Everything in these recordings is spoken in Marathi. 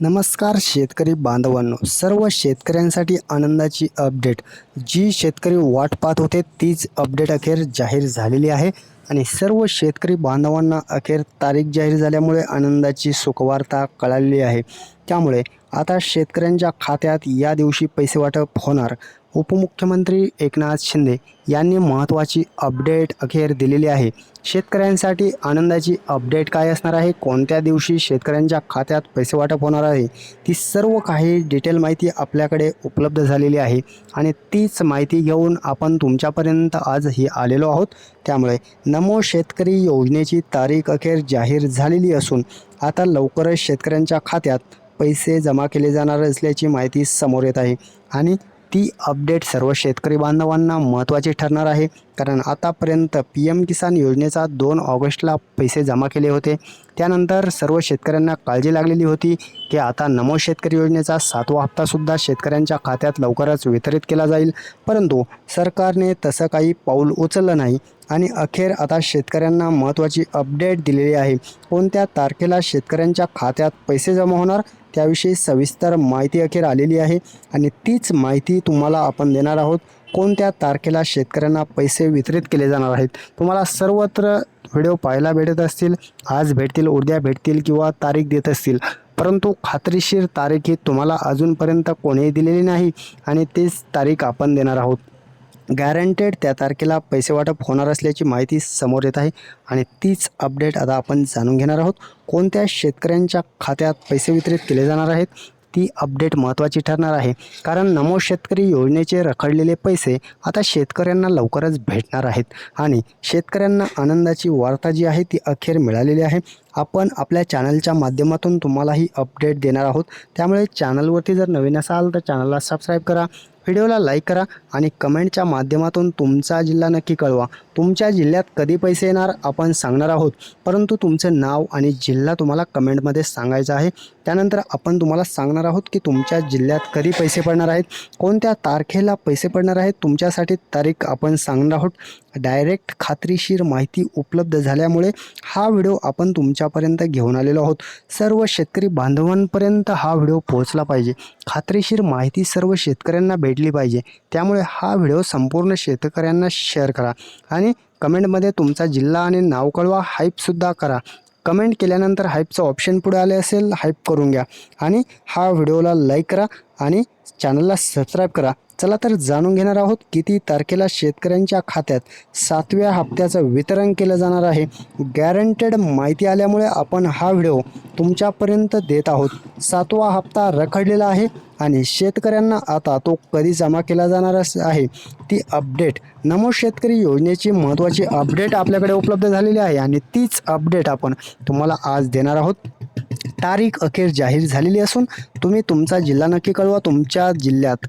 नमस्कार शेतकरी बांधवांनो सर्व शेतकऱ्यांसाठी आनंदाची अपडेट जी शेतकरी वाट पाहत होते तीच अपडेट अखेर जाहीर झालेली आहे. आणि सर्व शेतकरी बांधवांना अखेर तारीख जाहीर झाल्यामुळे आनंदाची सुखवार्ता कळालेली आहे. त्यामुळे आता शेतकऱ्यांच्या खात्यात या दिवशी पैसे वाटप होणार. उपमुख्यमंत्री एकनाथ शिंदे यांनी महत्त्वाची अपडेट अखेर दिलेली आहे. शेतकऱ्यांसाठी आनंदाची अपडेट काय असणार आहे? कोणत्या दिवशी शेतकऱ्यांच्या खात्यात पैसे वाटप होणार आहे? ती सर्व काही डिटेल माहिती आपल्याकडे उपलब्ध झालेली आहे आणि तीच माहिती घेऊन आपण तुमच्यापर्यंत आजही आलेलो आहोत. त्यामुळे नमो शेतकरी योजनेची तारीख अखेर जाहीर झालेली असून आता लवकरच शेतकऱ्यांच्या खात्यात पैसे जमा केले जाणार असल्याची माहिती समोर येत आहे आणि ती अपडेट सर्व शेतकरी बांधवांना महत्त्वाची ठरणार आहे. कारण आतापर्यंत पी एम किसान योजनेचा दोन ऑगस्टला पैसे जमा केले होते. त्यानंतर सर्व शेतकऱ्यांना काळजी लागलेली होती की आता नमो शेतकरी योजनेचा सातवा हप्तासुद्धा शेतकऱ्यांच्या खात्यात लवकरच वितरित केला जाईल. परंतु सरकारने तसं काही पाऊल उचललं नाही आणि अखेर आता शेतकऱ्यांना महत्त्वाची अपडेट दिलेली आहे. कोणत्या तारखेला शेतकऱ्यांच्या खात्यात पैसे जमा होणार? त्याविषयी सविस्तर माहिती अखेर आलेली आहे आणि तीच माहिती तुम्हाला आपण देणार आहोत. कोणत्या तारखेला शेतकऱ्यांना पैसे वितरित केले जाणार आहेत? तुम्हाला सर्वत्र व्हिडिओ पाहायला भेटत असतील आज भेटतील उद्या भेटतील किंवा तारीख देत असतील. परंतु खात्रीशीर तारीख ही तुम्हाला अजूनपर्यंत कोणीही दिलेली नाही आणि तीच तारीख आपण देणार आहोत. गॅरंटेड त्या तारखेला पैसे वाटप होणार असल्याची माहिती समोर येत आहे आणि तीच अपडेट आता आपण जाणून घेणार आहोत. कोणत्या शेतकऱ्यांच्या खात्यात पैसे वितरित केले जाणार आहेत ती अपडेट महत्त्वाची ठरणार आहे. कारण नमो शेतकरी योजनेचे रखडलेले पैसे आता शेतकऱ्यांना लवकरच भेटणार आहेत. आणि शेतकऱ्यांना आनंदाची वार्ता जी आहे ती अखेर मिळालेली आहे. आपण आपल्या चॅनलच्या माध्यमातून तुम्हाला ही अपडेट देणार आहोत. त्यामुळे चॅनलवरती जर नवीन असाल तर चॅनलला सबस्क्राईब करा. व्हिडिओला लाईक करा आणि कमेंटच्या माध्यमातून तुमचा जिल्हा नक्की कळवा. तुमच्या जिल्ह्यात कधी पैसे येणार आपण सांगणार आहोत. परंतु तुमचं नाव आणि जिल्हा तुम्हाला कमेंटमध्ये सांगायचं आहे. त्यानंतर आपण तुम्हाला सांगणार आहोत की तुमच्या जिल्ह्यात कधी पैसे पडणार आहेत कोणत्या तारखेला पैसे पडणार आहेत तुमच्यासाठी तारीख आपण सांगणार आहोत. डायरेक्ट खात्रीशीर माहिती उपलब्ध झाल्यामुळे हा व्हिडिओ आपण तुमच्यापर्यंत घेऊन आलेलो आहोत. सर्व शेतकरी बांधवांपर्यंत हा व्हिडिओ पोहोचला पाहिजे. खात्रीशीर माहिती सर्व शेतकऱ्यांना भेटली पाहिजे. त्यामुळे हा व्हिडिओ संपूर्ण शेतकऱ्यांना शेअर करा आणि कमेंटमध्ये तुमचा जिल्हा आणि नाव कळवा हाईपसुद्धा करा. कमेंट केल्यानंतर हाईपचं ऑप्शन पुढे आले असेल हाईप करून घ्या. आणि हा व्हिडिओला लाईक करा. आणि चॅनलला सबस्क्राईब करा. चला तर जाणून घेणार आहोत किती तारखेला शेतकऱ्यांच्या खात्यात सातव्या हप्त्याचं वितरण केलं जाणार आहे. गॅरंटेड माहिती आल्यामुळे आपण हा व्हिडिओ तुमच्यापर्यंत देत आहोत. सातवा हप्ता रखडलेला आहे आणि शेतकऱ्यांना आता तो कधी जमा केला जाणार आहे ती अपडेट नमो शेतकरी योजनेची महत्त्वाची अपडेट आपल्याकडे उपलब्ध झालेली आहे आणि तीच अपडेट आपण तुम्हाला आज देणार आहोत. तारीख अखेर जाहीर झालेली असून तुम्ही तुमचा जिल्हा नक्की कळवा. तुमच्या जिल्ह्यात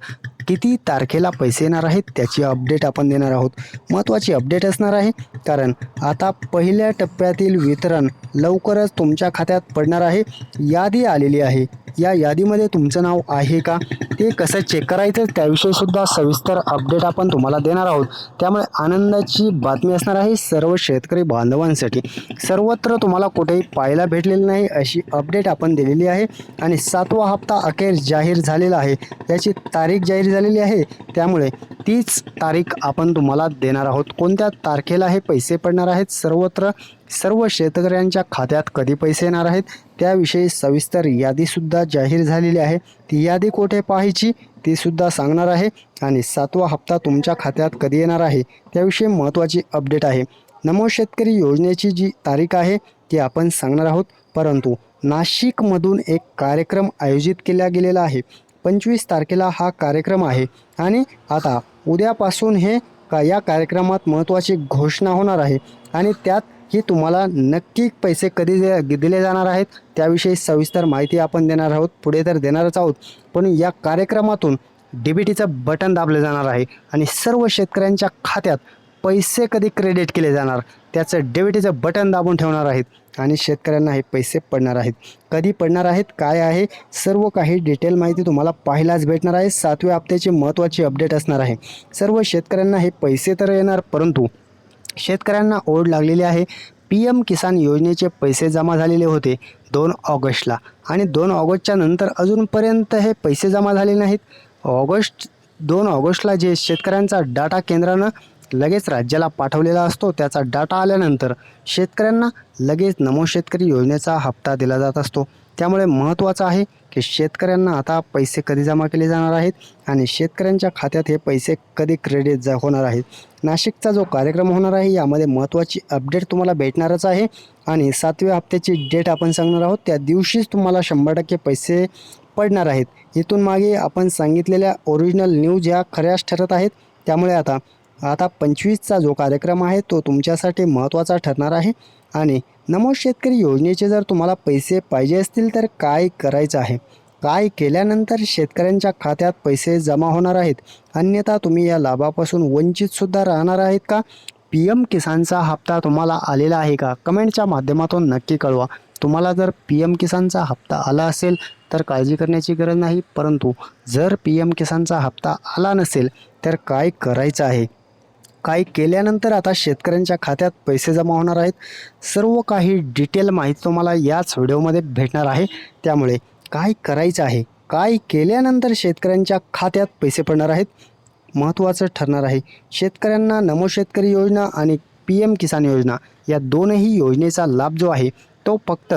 किती तारखेला पैसे येणार आहेत त्याची अपडेट आपण देणार आहोत. महत्त्वाची अपडेट असणार आहे कारण आता पहिल्या टप्प्यातील वितरण लवकरच तुमच्या खात्यात पडणार आहे. यादी आलेली आहे. या यादीमध्ये तुमचं नाव आहे का? ते कसं चेक करायचं त्याविषयीसुद्धा सविस्तर अपडेट आपण तुम्हाला देणार आहोत. त्यामुळे आनंदाची बातमी असणार आहे सर्व शेतकरी बांधवांसाठी. सर्वत्र तुम्हाला कुठेही पाहायला भेटलेली नाही अशी अपडेट आपण दिलेली आहे. आणि सातवा हप्ता अखेर जाहीर झालेला आहे. याची तारीख जाहीर झालेली आहे. त्यामुळे तीच तारीख आपण तुम्हाला देणार आहोत. कोणत्या तारखेला हे पैसे पडणार आहेत. सर्वत्र सर्व शेतकऱ्यांच्या खात्यात कधी पैसे येणार आहेत? त्याविषयी सविस्तर यादीसुद्धा जाहीर झालेली आहे. ती यादी कोठे पाहायची? ती सुद्धा सांगणार आहे. आणि सातवा हप्ता तुमच्या खात्यात कधी येणार आहे? त्याविषयी महत्त्वाची अपडेट आहे. नमो शेतकरी योजनेची जी तारीख आहे ती आपण सांगणार आहोत. परंतु नाशिकमधून एक कार्यक्रम आयोजित केला गेलेला आहे. पंचवीस तारखेला हा कार्यक्रम आहे. आणि आता उद्यापासून हे का या कार्यक्रमात महत्त्वाची घोषणा होणार आहे? आणि त्यात ही तुम्हाला नक्की पैसे कधी दे दिले जाणार आहेत? त्याविषयी सविस्तर माहिती आपण देणार आहोत पुढे तर देणारच आहोत. पण या कार्यक्रमातून डी बी टीचं बटन दाबलं जाणार आहे. आणि सर्व शेतकऱ्यांच्या खात्यात पैसे कधी क्रेडिट केले जाणार? त्याचं डेबिटीचं बटन दाबून ठेवणार आहेत. आणि शेतकऱ्यांना हे पैसे पडणार आहेत. कधी पडणार आहेत? काय आहे? सर्व काही डिटेल माहिती तुम्हाला पाहायलाच भेटणार आहे. सातव्या हप्त्याची महत्त्वाची अपडेट असणार आहे. सर्व शेतकऱ्यांना हे पैसे तर येणार परंतु शेतकऱ्यांना ओढ लागलेली आहे. पी एम किसान योजनेचे पैसे जमा झालेले होते दोन ऑगस्टला. आणि दोन ऑगस्टच्या नंतर अजूनपर्यंत हे पैसे जमा झाले नाहीत. ऑगस्ट दोन ऑगस्टला जे शेतकऱ्यांचा डाटा केंद्रानं लगेच राज्याला पाठवलेला असतो. त्याचा डाटा आल्यानंतर शेतकऱ्यांना लगेच नमो शेतकरी योजनेचा हप्ता दिला जात असतो. त्यामुळे महत्त्वाचं आहे की शेतकऱ्यांना आता पैसे कधी जमा केले जाणार आहेत आणि शेतकऱ्यांच्या खात्यात हे पैसे कधी क्रेडिट जा होणार आहेत. नाशिकचा जो कार्यक्रम होणार आहे यामध्ये महत्त्वाची अपडेट तुम्हाला भेटणारच आहे. आणि सातव्या हप्त्याची डेट आपण सांगणार आहोत. त्या दिवशीच तुम्हाला शंभर टक्के पैसे पडणार आहेत. इथून मागे आपण सांगितलेल्या ओरिजिनल न्यूज ह्या खऱ्याच ठरत आहेत त्यामुळे आता आता पंचवीसचा जो कार्यक्रम आहे तो तुमच्यासाठी महत्त्वाचा ठरणार आहे. आणि नमो शेतकरी योजनेचे जर तुम्हाला पैसे पाहिजे असतील तर काय करायचं आहे? काय केल्यानंतर शेतकऱ्यांच्या खात्यात पैसे जमा होणार आहेत? अन्यथा तुम्ही या लाभापासून वंचितसुद्धा राहणार आहेत का? पी एम किसानचा हप्ता तुम्हाला आलेला आहे का? कमेंटच्या माध्यमातून नक्की कळवा. तुम्हाला जर पी एम किसानचा हप्ता आला असेल तर काळजी करण्याची गरज नाही. परंतु जर पी एम किसानचा हप्ता आला नसेल तर काय करायचं आहे? काय केल्यानंतर आता शेतकऱ्यांच्या खात्यात पैसे जमा होणार आहेत. सर्व काही डिटेल माहिती तुम्हाला याच व्हिडिओमध्ये भेटणार आहे. त्यामुळे काय करायचं आहे? काय केल्यानंतर शेतकऱ्यांच्या खात्यात पैसे पडणार आहेत? महत्त्वाचं ठरणार आहे. शेतकऱ्यांना नमो शेतकरी योजना आणि पी एम किसान योजना या दोनही योजनेचा लाभ जो आहे तो फक्त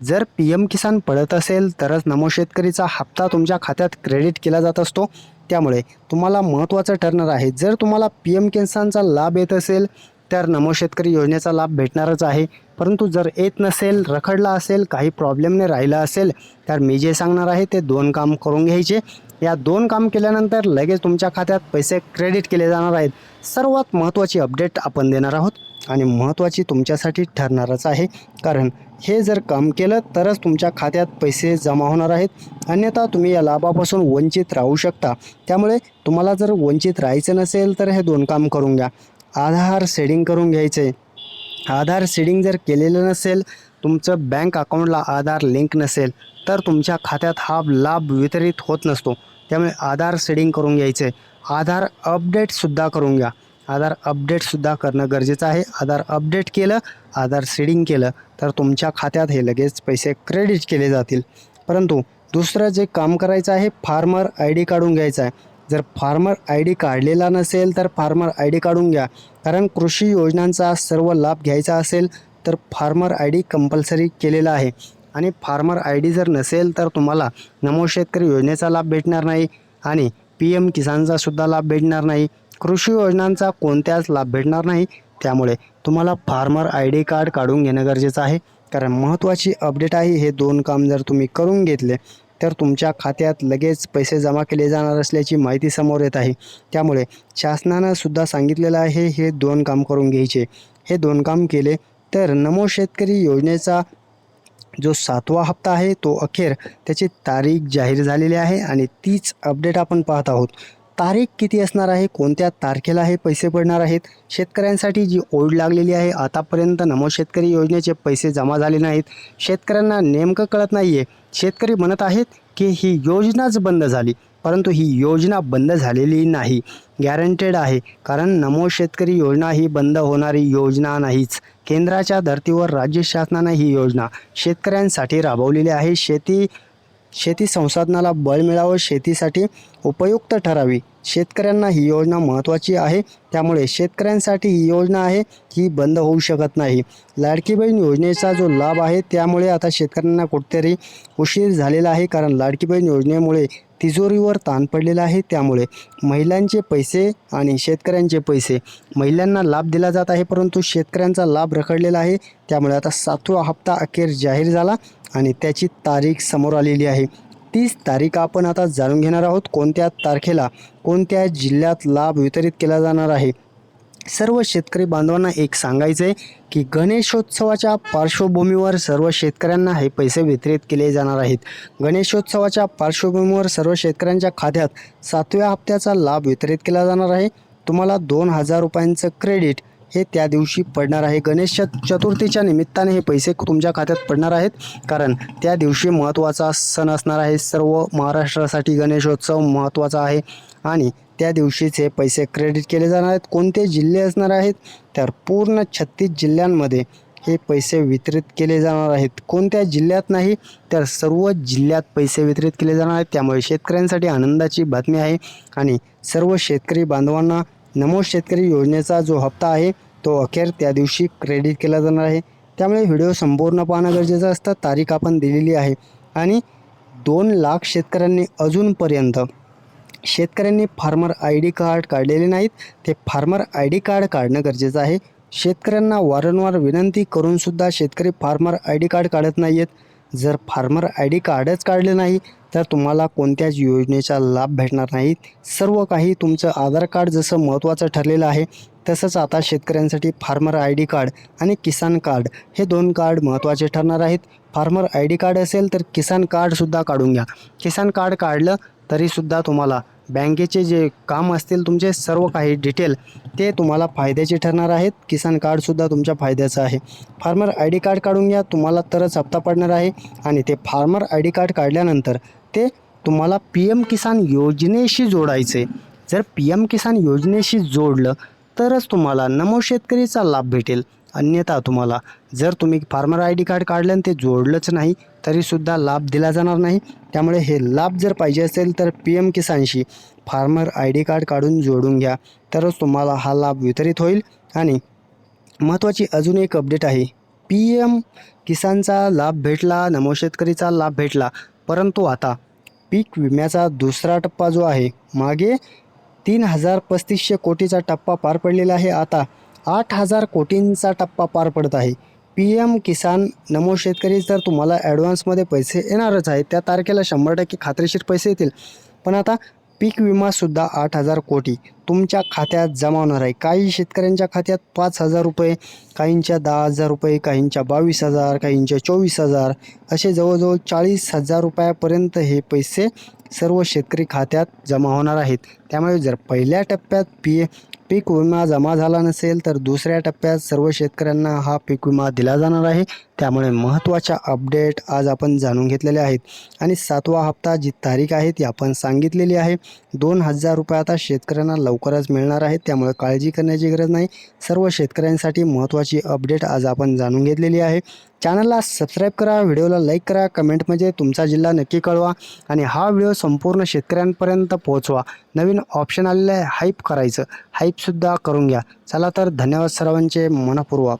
जर पी एम किसान पडत असेल तरच नमो शेतकरीचा हप्ता तुमच्या खात्यात क्रेडिट केला जात असतो. त्यामुळे तुम्हाला महत्त्वाचं ठरणार आहे. जर तुम्हाला पी एम किसानचा लाभ येत असेल तर नमो शेतकरी योजनेचा लाभ भेटणारच आहे. परंतु जर येत नसेल रखडला असेल काही प्रॉब्लेमने राहिला असेल तर मी जे सांगणार आहे ते दोन काम करून घ्यायचे. या दोन काम केल्यानंतर लगेच तुमच्या खात्यात पैसे क्रेडिट केले जाणार आहेत. सर्वात महत्त्वाची अपडेट आपण देणार आहोत आणि महत्त्वाची तुमच्यासाठी ठरणारच आहे. कारण हे जर काम केलं तरच तुमच्या खात्यात पैसे जमा होणार आहेत. अन्यथा तुम्ही या लाभापासून वंचित राहू शकता. त्यामुळे तुम्हाला जर वंचित राहायचं नसेल तर हे दोन काम करून घ्या. आधार सेडिंग करून घ्यायचे. आधार सेडिंग जर केलेलं नसेल तुमचं बँक अकाउंटला आधार लिंक नसेल तर तुमच्या खात्यात हा लाभ वितरित होत नसतो. त्यामुळे आधार सेडिंग करून घ्यायचे. आधार अपडेटसुद्धा करून घ्या. आधार अपडेटसुद्धा करणं गरजेचं आहे. आधार अपडेट केलं आधार सीडिंग केलं तर तुमच्या खात्यात हे लगेच पैसे क्रेडिट केले जातील. परंतु दुसरं जे काम करायचं आहे फार्मर आय डी काढून घ्यायचं आहे. जर फार्मर आय डी काढलेला नसेल तर फार्मर आय डी काढून घ्या. कारण कृषी योजनांचा सर्व लाभ घ्यायचा असेल तर फार्मर आय डी कंपल्सरी केलेला आहे. आणि फार्मर आय डी जर नसेल तर तुम्हाला नमो शेतकरी योजनेचा लाभ भेटणार नाही आणि पी एम किसानचासुद्धा लाभ भेटणार नाही. कृषी योजनांचा कोणत्याच लाभ भेटणार नाही. त्यामुळे तुम्हाला फार्मर आय डी कार्ड काढून घेणं गरजेचं आहे. कारण महत्त्वाची अपडेट आहे हे दोन काम जर तुम्ही करून घेतले तर तुमच्या खात्यात लगेच पैसे जमा केले जाणार असल्याची माहिती समोर येत आहे. त्यामुळे शासनानं सुद्धा सांगितलेलं आहे हे दोन काम करून घ्यायचे. हे दोन काम केले तर नमो शेतकरी योजनेचा जो सातवा हप्ता आहे तो अखेर त्याची तारीख जाहीर झालेली आहे आणि तीच अपडेट आपण पाहत आहोत. तारीख किती असणार आहे? कोणत्या तारखेला हे पैसे पडणार आहेत? शेतकऱ्यांसाठी जी ओढ लागलेली आहे आतापर्यंत नमो शेतकरी योजनेचे पैसे जमा झाले नाहीत. शेतकऱ्यांना नेमकं कळत नाही आहे शेतकरी म्हणत आहेत की ही योजनाच बंद झाली परंतु ही योजना बंद झालेली नाही. गॅरंटेड आहे कारण नमो शेतकरी योजना ही बंद होणारी योजना नाहीच. केंद्राच्या धर्तीवर राज्य शासनानं ही योजना शेतकऱ्यांसाठी राबवलेली आहे. शेती शेती संसाधनाला बळ मिळावं शेतीसाठी उपयुक्त ठरावी. शेतकऱ्यांना ही योजना महत्त्वाची आहे. त्यामुळे शेतकऱ्यांसाठी ही योजना आहे ही बंद होऊ शकत नाही. लाडकी बहीण योजनेचा जो लाभ आहे त्यामुळे आता शेतकऱ्यांना कुठेतरी उशीर झालेला आहे. कारण लाडकी बहीण योजनेमुळे तिजोरीवर ताण पडलेला आहे. त्यामुळे महिलांचे पैसे आणि शेतकऱ्यांचे पैसे महिलांना लाभ दिला जात आहे परंतु शेतकऱ्यांचा लाभ रखडलेला आहे. त्यामुळे आता सातवा हप्ता अखेर जाहीर झाला आणि त्याची तारीख समोर आलेली आहे. तीस तारीख आपण आता जाणून घेणार आहोत कोणत्या तारखेला कोणत्या जिल्ह्यात लाभ वितरित केला जाणार आहे. सर्व शेतकरी बांधवांना एक सांगायचं आहे की गणेशोत्सवाच्या पार्श्वभूमीवर सर्व शेतकऱ्यांना हे पैसे वितरित केले जाणार आहेत. गणेशोत्सवाच्या पार्श्वभूमीवर सर्व शेतकऱ्यांच्या खात्यात सातव्या हप्त्याचा लाभ वितरित केला जाणार आहे. तुम्हाला दोन हजार रुपयांचं क्रेडिट हे त्या दिवशी पडणार आहे. गणेश चतुर्थीच्या निमित्ताने हे पैसे तुमच्या खात्यात पडणार आहेत. कारण त्या दिवशी महत्त्वाचा सण असणार आहे. सर्व महाराष्ट्रासाठी गणेशोत्सव महत्त्वाचा आहे. आणि त्या दिवशीचे पैसे क्रेडिट केले जाणार आहेत. कोणते जिल्हे असणार आहेत? तर पूर्ण छत्तीस जिल्ह्यांमध्ये हे पैसे वितरित केले जाणार आहेत. कोणत्या जिल्ह्यात नाही तर सर्व जिल्ह्यात पैसे वितरित केले जाणार आहेत. त्यामुळे शेतकऱ्यांसाठी आनंदाची बातमी आहे. आणि सर्व शेतकरी बांधवांना नमो शेतकरी योजनेचा जो हप्ता आहे तो अखेर त्या दिवशी क्रेडिट केला जाणार आहे. त्यामुळे व्हिडिओ संपूर्ण पाहणं गरजेचं असतं. तारीख आपण दिलेली आहे. आणि दोन लाख शेतकऱ्यांनी अजूनपर्यंत शेतकऱ्यांनी फार्मर आय डी कार्ड काढलेले नाहीत. ते फार्मर आय डी कार्ड काढणं गरजेचं आहे. शेतकऱ्यांना वारंवार विनंती करूनसुद्धा शेतकरी फार्मर आय डी कार्ड काढत नाही आहेत जर फार्मर आय डी कार्डच काढले नाही तर तुम्हाला कोणत्याच योजनेचा लाभ भेटणार नाही. सर्व काही तुमचं आधार कार्ड जसं महत्त्वाचं ठरलेलं आहे तसंच आता शेतकऱ्यांसाठी फार्मर आय डी कार्ड आणि किसान कार्ड हे दोन कार्ड महत्त्वाचे ठरणार आहेत. फार्मर आय डी कार्ड असेल तर किसान कार्डसुद्धा काढून घ्या. किसान कार्ड काढलं तरीसुद्धा तुम्हाला बँकेचे जे काम असतील तुमचे सर्व काही डिटेल ते तुम्हाला फायद्याचे ठरणार आहेत. किसान कार्डसुद्धा तुमच्या फायद्याचं आहे. फार्मर आय डी कार्ड काढून घ्या तुम्हाला तरच हप्ता पडणार आहे. आणि ते फार्मर आय डी कार्ड काढल्यानंतर ते तुम्हाला पी एम किसान योजनेशी जोडायचे जर पी एम किसान योजनेशी जोडलं तरच तुम्हाला नमो शेतकरीचा लाभ भेटेल. अन्यथा तुम्हाला. जर तुम्ही फार्मर आय डी कार्ड काढलं आणि ते जोडलंच नाही तरीसुद्धा लाभ दिला जाणार नाही. त्यामुळे हे लाभ जर पाहिजे असेल तर पी एम किसानशी फार्मर आय डी कार्ड काढून जोडून घ्या. तरच तुम्हाला हा लाभ वितरित होईल. आणि महत्त्वाची अजून एक अपडेट आहे. पी एम किसानचा लाभ भेटला नमो शेतकरीचा लाभ भेटला. परंतु आता पीक विम्याचा दुसरा टप्पा जो आहे मागे तीन हजार पस्तीसशे कोटीचा टप्पा पार पडलेला आहे. आता आठ हजार कोटींचा टप्पा पार पडत आहे. पी एम किसान नमो शेतकरी तर तुम्हाला ॲडव्हान्समध्ये पैसे येणारच आहे त्या तारखेला शंभर टक्के खात्रीशीर पैसे येतील. पण आता पीक विमासुद्धा आठ हजार कोटी तुमच्या खात्यात जमा होणार आहे. काही शेतकऱ्यांच्या खात्यात पाच हजार रुपये काहींच्या दहा हजार रुपये काहींच्या बावीस हजार काहींच्या चोवीस हजार असे जवळजवळ चाळीस हजार रुपयापर्यंत हे पैसे सर्व शेतकरी खात्यात जमा होणार आहेत. त्यामुळे जर पहिल्या टप्प्यात पी पीक विमा जमा झाला नसेल तर दुसऱ्या टप्प्यात सर्व शेतकऱ्यांना हा पीक विमा दिला जाणार आहे. त्यामुळे महत्त्वाच्या अपडेट आज आपण जाणून घेतलेले आहेत. आणि सातवा हप्ता जी तारीख आहे ती आपण सांगितलेली आहे. दोन हजार रुपये आता शेतकऱ्यांना लवकरच मिळणार आहे. त्यामुळे काळजी करण्याची गरज नाही. सर्व शेतकऱ्यांसाठी महत्त्वाची अपडेट आज आपण जाणून घेतलेली आहे. चॅनलला सबस्क्राईब करा व्हिडिओला लाईक करा कमेंटमध्ये तुमचा जिल्हा नक्की कळवा आणि हा व्हिडिओ संपूर्ण शेतकऱ्यांपर्यंत पोहोचवा. नवीन ऑप्शन आलेलं आहे हाईप करायचं. हाईपसुद्धा करून घ्या. चला तर धन्यवाद सर्वांचे. मनपूर्वक.